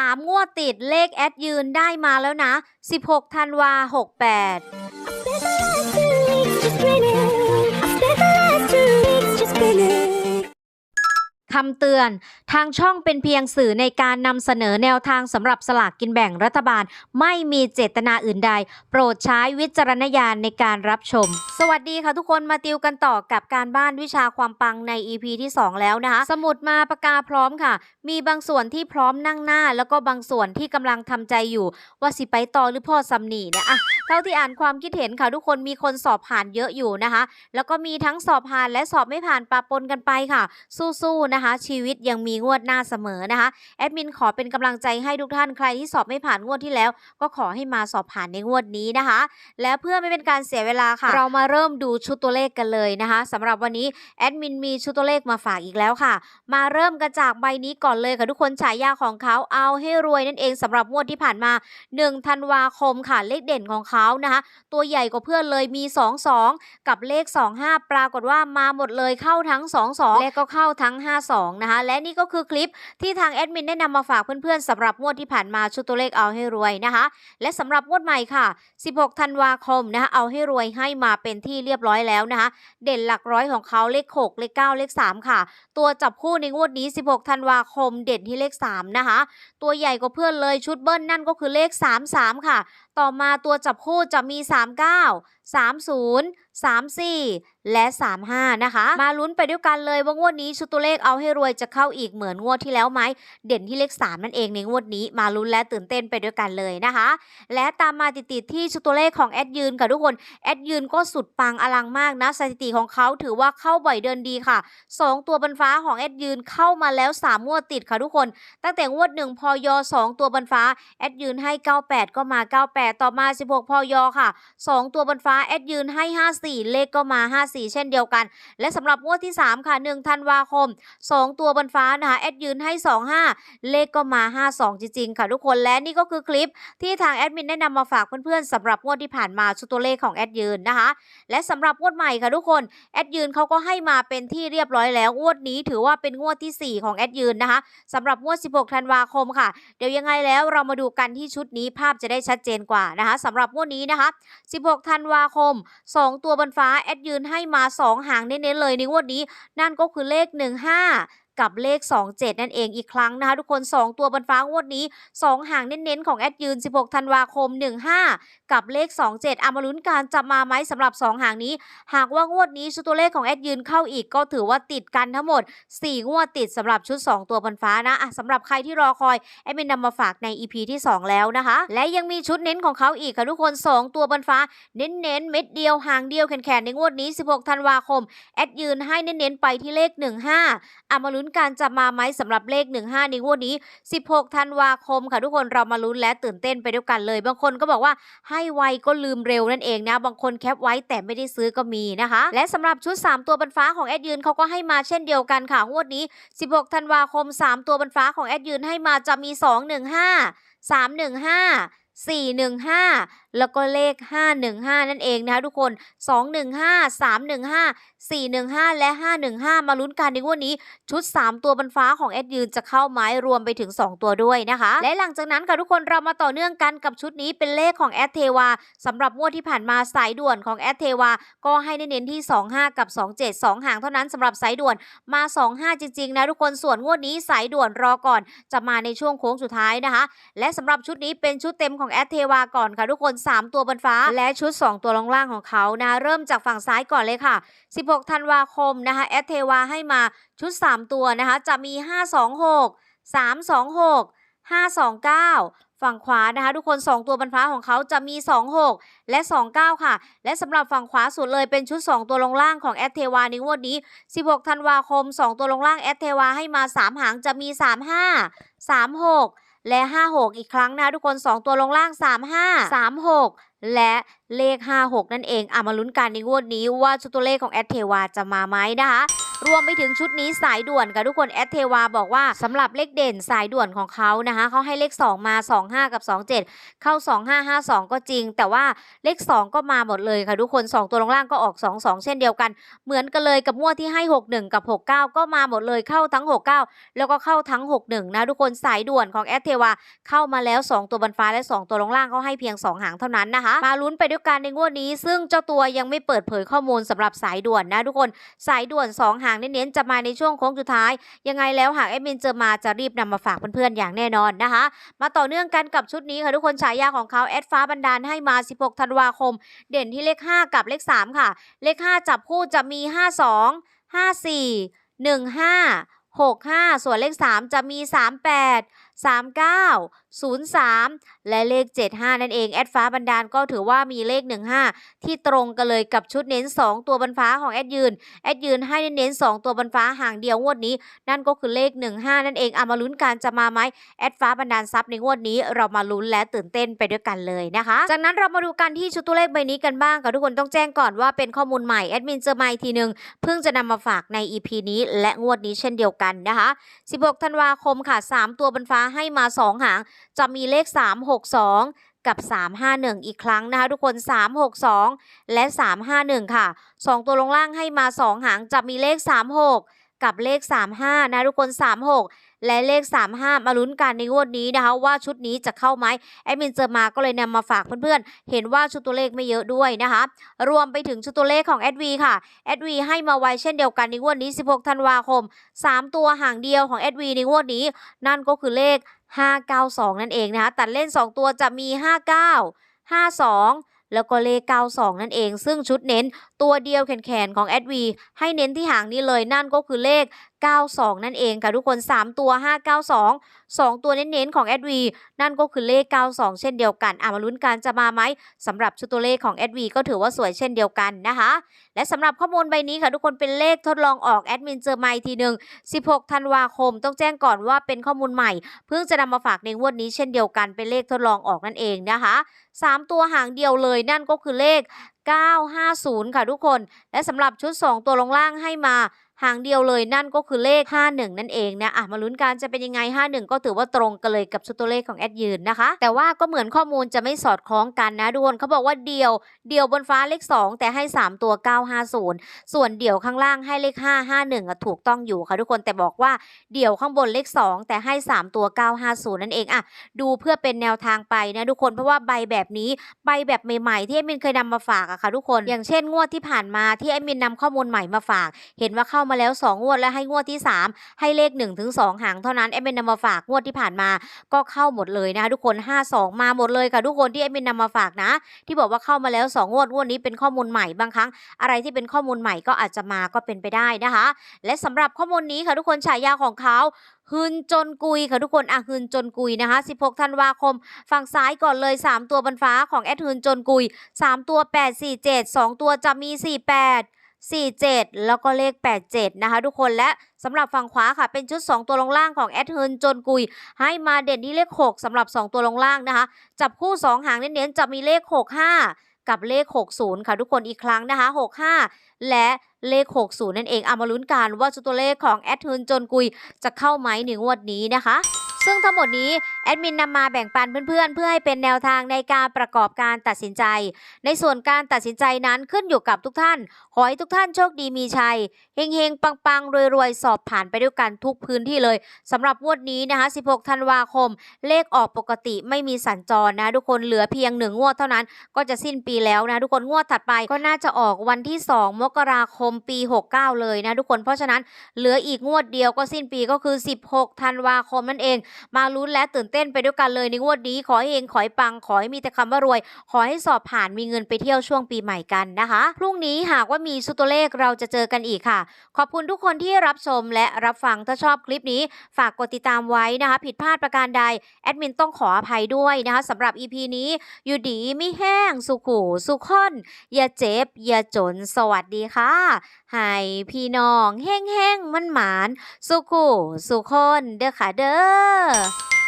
3 งวดติดเลขแอดยืนได้มาแล้วนะ 16ธันวา68 คำเตือน ทางช่องเป็นเพียงสื่อในการนำเสนอแนวทางสำหรับสลากกินแบ่งรัฐบาล ไม่มีเจตนาอื่นใด โปรดใช้วิจารณญาณในการรับชม สวัสดีค่ะทุกคนมาติวกันต่อกับการบ้านวิชาความปังใน EP ที่ 2 แล้วนะคะ สมุดมาปากกาพร้อมค่ะ มีบางส่วนที่พร้อมนั่งหน้า แล้วก็บางส่วนที่กำลังทำใจอยู่ ว่าสิไปต่อหรือพ่อซัมนีเนี่ยอะเท่าที่อ่านความคิดเห็นค่ะทุกคนมีคนสอบผ่านเยอะอยู่นะคะ แล้วก็มีทั้งสอบผ่านและสอบไม่ผ่านปะปนกันไปค่ะ สู้ๆนะคะชีวิตยังมีงวดหน้าเสมอนะคะแอดมินขอเป็นกำลังใจให้ทุกท่านใครที่สอบไม่ผ่านงวดที่แล้ว ก็ขอให้มาสอบผ่านในงวดนี้นะคะ และเพื่อไม่เป็นการเสียเวลาค่ะ เรามาเริ่มดูชุดตัวเลขกันเลยนะคะสำหรับวันนี้แอดมินมีชุดตัวเลขมาฝากอีกแล้วค่ะ มาเริ่มกันจากใบนี้ก่อนเลยค่ะทุกคนฉายาของเขาเอาให้รวยนั่นเองสำหรับงวดที่ผ่านมา1ธันวาคมค่ะเลขเด่นของเขานะคะ ตัวใหญ่กว่าเพื่อนเลยมี 2 2 กับเลข 25 ปรากฏว่ามาหมดเลยเข้าทั้ง 2 2 และก็เข้าทั้ง 52นะคะ และนี่ก็คือคลิปที่ทางแอดมินได้นำมาฝากเพื่อนๆสำหรับงวดที่ผ่านมาชุดตัวเลขเอาให้รวยนะคะ และสำหรับงวดใหม่ค่ะ 16 ธันวาคมนะคะเอาให้รวยให้มาเป็นที่เรียบร้อยแล้วนะคะ เด่นหลักร้อยของเขาเลข 6 เลข 9 เลข 3 ค่ะ ตัวจับคู่ในงวดนี้ 16 ธันวาคม เด่นที่เลข 3 นะคะ ตัวใหญ่กว่าเพื่อนเลยชุดเบิ้ลนั่นก็คือเลข 33 ค่ะ ต่อมาตัวจับคู่จะมี 39 30 34 และ 35 นะคะ มาลุ้นไปด้วยกันเลยว่างวดนี้ชุดตัวเลขเอาให้รวยจะเข้าอีกเหมือนงวดที่แล้วไหม เด่นที่เลข 3 นั่นเองในงวดนี้มาลุ้นและตื่นเต้นไปด้วยกันเลยนะคะ และตามมาติดๆที่ชุดตัวเลขของแอดยืนค่ะทุกคน แอดยืนก็สุดปังอลังมากนะสถิติของเขาถือว่าเข้าบ่อยเดินดีค่ะ 2 ตัวบนฟ้าของแอดยืนเข้ามาแล้ว3งวดติดค่ะทุกคน ตั้งแต่งวด1พอย2ตัวบนฟ้าแอดยืนให้ 98 ก็มา 98 ต่อมา 16พอยค่ะ 2 ตัวบนฟ้าแอดยืนให้ 54 เลขก็มา 54 เช่นเดียวกัน และสำหรับงวดที่ 3 ค่ะ 1 ธันวาคม 2 ตัวบนฟ้านะคะแอดยืนให้ 25 เลขก็มา 52 จริง ๆ ค่ะทุกคนและนี่ก็คือคลิปที่ทางแอดมินได้นำมาฝากเพื่อนๆสำหรับงวดที่ผ่านมาชุดตัวเลขของแอดยืนนะคะ และสำหรับงวดใหม่ค่ะทุกคนแอดยืนเขาก็ให้มาเป็นที่เรียบร้อยแล้วงวดนี้ถือว่าเป็นงวดทีสี่4 ของแอดยืนนะคะสำหรับงวด 16 ธันวาคมค่ะ เดี๋ยวยังไงแล้วเรามาดูกันที่ชุดนี้ภาพจะได้ชัดเจนกว่านะคะสำหรับงวดนี้นะคะ 16 ธันวาคม 2 ตัวบนฟ้าแอดยืนให้มา 2 หางเน้นๆเลยในงวดนี้ นั่นก็คือเลข 15กับเลข 27 นั่นเองอีกครั้งนะคะ ทุกคน 2 ตัวบนฟ้างวดนี้ 2 หางเน้นๆ ของแอดยืน 16 ธันวาคม 15 กับเลข 27อามาลุ้นการจะมาไหมสำหรับ 2 หางนี้ หากว่างวดนี้ชุดตัวเลขของแอดยืนเข้าอีกก็ถือว่าติดกันทั้งหมด 4 งวดติดสำหรับชุด 2 ตัวบนฟ้านะะสำหรับใครที่รอคอยแอดมินนำมาฝากใน EP ที่ 2 แล้วนะคะ และยังมีชุดเน้นของเขาอีกค่ะทุกคน 2 ตัวบนฟ้า เน้นๆเม็ดเดียวหางเดียวแขนๆในงวดนี้ 16 ธันวาคมแอดยืนให้เน้นๆไปที่เลข 15อามาลุ้นการจะมาไหมสำหรับเลข 15 ในงวดนี้ 16 ธันวาคมค่ะทุกคนเรามาลุ้นและตื่นเต้นไปด้วยกันเลย บางคนก็บอกว่าให้ไวก็ลืมเร็วนั่นเองนะ บางคนแคปไว้แต่ไม่ได้ซื้อก็มีนะคะ และสำหรับชุด 3 ตัวบนฟ้าของแอดยืนเขาก็ให้มาเช่นเดียวกันค่ะงวดนี้ 16 ธันวาคม 3 ตัวบนฟ้าของแอดยืนให้มาจะมี 215 315 415 แล้วก็เลข 515 นั่นเองนะคะทุกคน 215 315 415 และ 515 มาลุ้นกันในงวดนี้ชุด 3 ตัวบนฟ้าของแอดยืนจะเข้าไม้รวมไปถึง 2 ตัวด้วยนะคะ และหลังจากนั้นค่ะทุกคนเรามาต่อเนื่องกันกับชุดนี้เป็นเลขของแอดเทวาสำหรับงวดที่ผ่านมาสายด่วนของแอดเทวาก็ให้เน้นที่ 25 กับ 27 2หางเท่านั้นสำหรับสายด่วนมา 25 จริงๆนะทุกคนส่วนงวดนี้สายด่วนรอก่อน จะมาในช่วงโค้งสุดท้ายนะคะ และสำหรับชุดนี้เป็นชุดเต็มของแอดเทวาก่อนค่ะทุกคน3 ตัวบนฟ้า และชุด 2 ตัวล่างๆของเขานะเริ่มจากฝั่งซ้ายก่อนเลยค่ะ 16 ธันวาคมนะคะแอดเทวาให้มาชุด 3 ตัวนะคะจะมี 526 326 529 ฝั่งขวานะคะ ทุกคน 2 ตัวบรรฟ้าของเขาจะมี 26 และ 29 ค่ะ และสำหรับฝั่งขวาสุดเลยเป็นชุด 2 ตัวลงล่างของแอดเทวาในงวดนี้ 16 ธันวาคม 2 ตัวลงล่างแอดเทวาให้มา 3 หางจะมี 35 36 และ 56 อีกครั้งนะทุกคน 2 ตัวลงล่าง 35 36 และเลข 56 นั่นเองอะมาลุ้นกันในงวดนี้ว่าชุดตัวเลขของแอดเทวาจะมาไหมนะคะ รวมไปถึงชุดนี้สายด่วนค่ะทุกคนแอดเทวาบอกว่าสำหรับเลขเด่นสายด่วนของเขานะคะเขาให้เลข 2 มา 25 กับ 27 เข้า 2552 ก็จริง แต่ว่าเลข 2 ก็มาหมดเลยค่ะทุกคน 2 ตัวลงล่างก็ออก 22 เช่นเดียวกัน เหมือนกันเลยกับงวดที่ให้ 61 กับ 69 ก็มาหมดเลยเข้าทั้ง 69 แล้วก็เข้าทั้ง 61 นะทุกคนสายด่วนของแอดเทวาเข้ามาแล้ว 2 ตัวบนฟ้าและ 2 ตัวลงล่างเขาให้เพียง 2 หางเท่านั้นนะคะมาลุ้นไปด้วยกันในงวดนี้ ซึ่งเจ้าตัวยังไม่เปิดเผยข้อมูลสำหรับสายด่วนนะทุกคนสายด่วน 2 หางเน้นๆจะมาในช่วงโค้งสุดท้าย ยังไงแล้วหากแอดมินเจอมาจะรีบนำมาฝากเพื่อนๆอย่างแน่นอนนะคะ มาต่อเนื่องกันกับชุดนี้ค่ะทุกคนฉายาของเขาแอดฟ้าบันดาลให้มา 16 ธันวาคม เด่นที่เลข 5 กับเลข 3 ค่ะ เลข 5 จับคู่จะมี 52 54 15 65 ส่วนเลข 3 จะมี 38 39 03 และเลข 75 นั่นเองแอดฟ้าบันดาลก็ถือว่ามีเลข 15 ที่ตรงกันเลยกับชุดเน้น 2 ตัวบนฟ้าของแอดยืน แอดยืนให้เน้น 2 ตัวบนฟ้าห่างเดียวงวดนี้ นั่นก็คือเลข 15 นั่นเองเอามาลุ้นกันจะมาไหมแอดฟ้าบันดาลทรัพย์ในงวดนี้เรามาลุ้นและตื่นเต้นไปด้วยกันเลยนะคะ จากนั้นเรามาดูกันที่ชุดตัวเลขใบนี้กันบ้างค่ะทุกคนต้องแจ้งก่อนว่าเป็นข้อมูลใหม่แอดมินเจอมาอีกทีหนึ่งเพิ่งจะนำมาฝากใน EP นี้และงวดนี้เช่นเดียวกันนะคะ 16 ธันวาคมค่ะ 3 ตัวบนฟ้าให้มา 2 หาง จะมีเลข 362กับ 351 อีกครั้งนะคะทุกคน 362 และ 351 ค่ะ 2 ตัวลงล่างให้มา 2 หางจะมีเลข 36 กับเลข 35 นะทุกคน 36 และเลข 35 มาลุ้นกันในงวดนี้นะคะ ว่าชุดนี้จะเข้าไหมแอดมินเจอมาก็เลยนำมาฝากเพื่อนๆ เห็นว่าชุดตัวเลขไม่เยอะด้วยนะคะ รวมไปถึงชุดตัวเลขของแอดวีค่ะแอดวีให้มาไว้เช่นเดียวกันในงวดนี้ 16 ธันวาคม 3 ตัวห่างเดียวของแอดวีในงวดนี้ นั่นก็คือเลข 592 นั่นเองนะคะตัดเล่น 2 ตัวจะมี 59 52แล้วก็เลข 92 นั่นเอง ซึ่งชุดเน้น ตัวเดียวแขนๆของแอดวีให้เน้นที่หางนี้เลยนั่นก็คือเลข 92 นั่นเองค่ะทุกคน 3 ตัว 592 2 ตัวเน้นๆของแอดวีนั่นก็คือเลข 92 เช่นเดียวกันอะมาลุ้นกันจะมาไหมสำหรับชุดตัวเลขของแอดวีก็ถือว่าสวยเช่นเดียวกันนะคะ และสำหรับข้อมูลใบนี้ค่ะทุกคนเป็นเลขทดลองออกแอดมินเจอไมทีหนึ่ง16 ธันวาคม ต้องแจ้งก่อนว่าเป็นข้อมูลใหม่ เพิ่งจะนำมาฝากในงวดนี้เช่นเดียวกันเป็นเลขทดลองออกนั่นเองนะคะ 3 ตัวหางเดียวเลยนั่นก็คือเลข 950 ค่ะทุกคน และสำหรับชุด 2 ตัวลงล่างให้มา หางเดียวเลยนั่นก็คือเลข 51 นั่นเองนะอะมาลุ้นกันจะเป็นยังไง 51 ก็ถือว่าตรงกันเลยกับชุดตัวเลขของแอดยืนนะคะ แต่ว่าก็เหมือนข้อมูลจะไม่สอดคล้องกันนะทุกคนเขาบอกว่าเดียวเดียวบนฟ้าเลข 2 แต่ให้ 3 ตัว 950 ส่วนเดี่ยวข้างล่างให้เลข 551อะถูกต้องอยู่ค่ะทุกคนแต่บอกว่าเดี่ยวข้างบนเลข 2 แต่ให้ 3 ตัว 950 นั่นเองอะดูเพื่อเป็นแนวทางไปนะทุกคนเพราะว่าใบแบบนี้ใบแบบใหม่ๆ ที่แอดมินเคยนำมาฝากอะค่ะทุกคน อย่างเช่นงวดที่ผ่านมาที่แอดมินนำข้อมูลใหม่มาฝาก เห็นว่าเข้ามาาแล้ว 2 งวดและให้งวดที่ 3 ให้เลข 1-2ถึง2หางเท่านั้นแอดมินนำมาฝากงวดที่ผ่านมาก็เข้าหมดเลยนะคะทุกคน 52 มาหมดเลยค่ะทุกคนที่แอดมินนำมาฝากนะ ที่บอกว่าเข้ามาแล้ว 2 งวดงวดนี้เป็นข้อมูลใหม่บางครั้ง อะไรที่เป็นข้อมูลใหม่ก็อาจจะมาก็เป็นไปได้นะคะ และสำหรับข้อมูลนี้ค่ะทุกคนฉายาของเขาฮึนจนกุยค่ะทุกคนอะฮึนจนกุยนะคะ 16 ธันวาคม ฝั่งซ้ายก่อนเลย 3 ตัวบนฟ้าของแอดฮึนจนกุย 3 ตัว 8 4 7 2 ตัวจะมี 48 47 แล้วก็เลข 87 นะคะทุกคนและสำหรับฝั่งขวาค่ะ เป็นชุด 2 ตัวลงล่างของแอดเฮึนจนกุย ให้มาเด่นที่เลข 6สำหรับ 2 ตัวลงล่างนะคะ จับคู่ 2 หางเน้นๆจะมีเลข 65 กับเลข 60 ค่ะทุกคนอีกครั้งนะคะ 65 และเลข 60 นั่นเองเอามาลุ้นกันว่าชุดตัวเลขของแอดเฮึนจนกุยจะเข้าไหมในงวดนี้นะคะซึ่งทั้งหมดนี้แอดมินนำมาแบ่งปันเพื่อนๆ เพื่อให้เป็นแนวทางในการประกอบการตัดสินใจ ในส่วนการตัดสินใจนั้นขึ้นอยู่กับทุกท่าน ขอให้ทุกท่านโชคดีมีชัยเฮงๆ ปังๆรวยๆ สอบผ่านไปด้วยกันทุกพื้นที่เลยสำหรับงวดนี้นะคะ 16 ธันวาคม เลขออกปกติไม่มีสัญจรนะทุกคนเหลือเพียงหนึ่งงวดเท่านั้น ก็จะสิ้นปีแล้วนะทุกคนงวดถัดไปก็น่าจะออกวันที่ 2 มกราคมปี 69 เลยนะทุกคนเพราะฉะนั้นเหลืออีกงวดเดียวก็สิ้นปีก็คือ 16 ธันวาคมนั่นเอง มาลุ้นและตื่นเต้นไปด้วยกันเลยในงวดนี้ขอให้เฮงขอให้ปังขอให้มีแต่คำว่ารวย ขอให้สอบผ่านมีเงินไปเที่ยวช่วงปีใหม่กันนะคะ พรุ่งนี้หากว่ามีชุตัวเลขเราจะเจอกันอีกค่ะ ขอบคุณทุกคนที่รับชมและรับฟังถ้าชอบคลิปนี้ ฝากกดติดตามไว้นะคะ ผิดพลาดประการใด แอดมินต้องขออภัยด้วยนะคะสำหรับ EP นี้ อยู่ดีไม่แห้ง สุขูสุขค่อนอย่าเจ็บ อย่าจนสวัสดีค่ะให้พี่น้องแห้งๆมันหมานสุขูสุขคนเด้อค่ะเด้อ